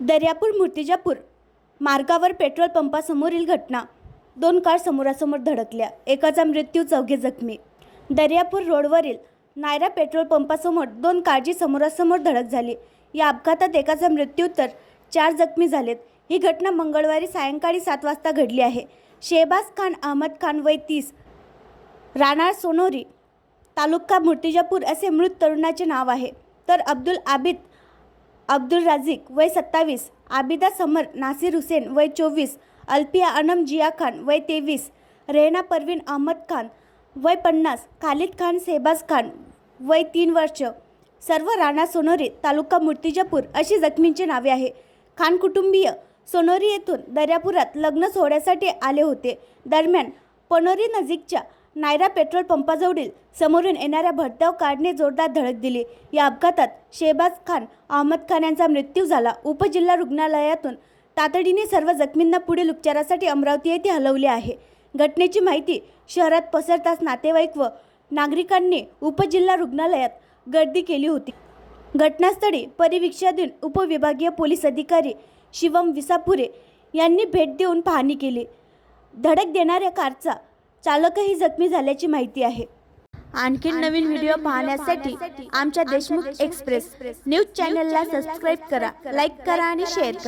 दर्यापूर मूर्तिजापूर मार्गावर पेट्रोल पंपासमोरील घटना. दोन कार समोरासमोर धडकल्या. एकाचा मृत्यू चौघे जखमी. दर्यापूर रोडवरील नायरा पेट्रोल पंपासमोर दोन कारची समोरासमोर धडक झाली. या अपघातात एकाचा मृत्यू तर चार जखमी झालेत. ही घटना मंगळवारी सायंकाळी सात वाजता घडली आहे. शेहबाज खान अहमद खान वय तीस राणार सोनोरी तालुका मूर्तिजापूर असे मृत तरुणाचे नाव आहे. तर अब्दुल आबिद अब्दुल राझिक वय सत्तावीस आबिदा समर नासिर हुसेन वय चोवीस अल्पिया अनम जिया खान वय तेवीस रेहना परवीन अहमद खान वय पन्नास खालिद खान सेहबाज खान वय तीन वर्ष सर्व राणा सोनोरी तालुका मूर्तिजापूर अशी जखमींची नावे आहे खान कुटुंबीय सोनोरी येथून दर्यापुरात लग्न सोहळ्यासाठी आले होते. दरम्यान पनोरी नजीकच्या नायरा पेट्रोल पंपाजवळील समोरून येणाऱ्या भरधाव कारने जोरदार धडक दिली. या अपघातात शेहबाज खान अहमद खान यांचा मृत्यू झाला. उपजिल्हा रुग्णालयातून तातडीने सर्व जखमींना पुढील उपचारासाठी अमरावती येथे हलवले आहे. घटनेची माहिती शहरात पसरताच नातेवाईक व नागरिकांनी उपजिल्हा रुग्णालयात गर्दी केली होती. घटनास्थळी परिवीक्षाधीन उपविभागीय पोलीस अधिकारी शिवम विसापुरे यांनी भेट देऊन पाहणी केली. धडक देणाऱ्या कारचा चालकही जखमी झाल्याची माहिती आहे. आणखीन नवीन व्हिडिओ पाहण्यासाठी आमच्या देशमुख एक्सप्रेस न्यूज चॅनलला सबस्क्राईब करा लाईक करा आणि शेअर करा.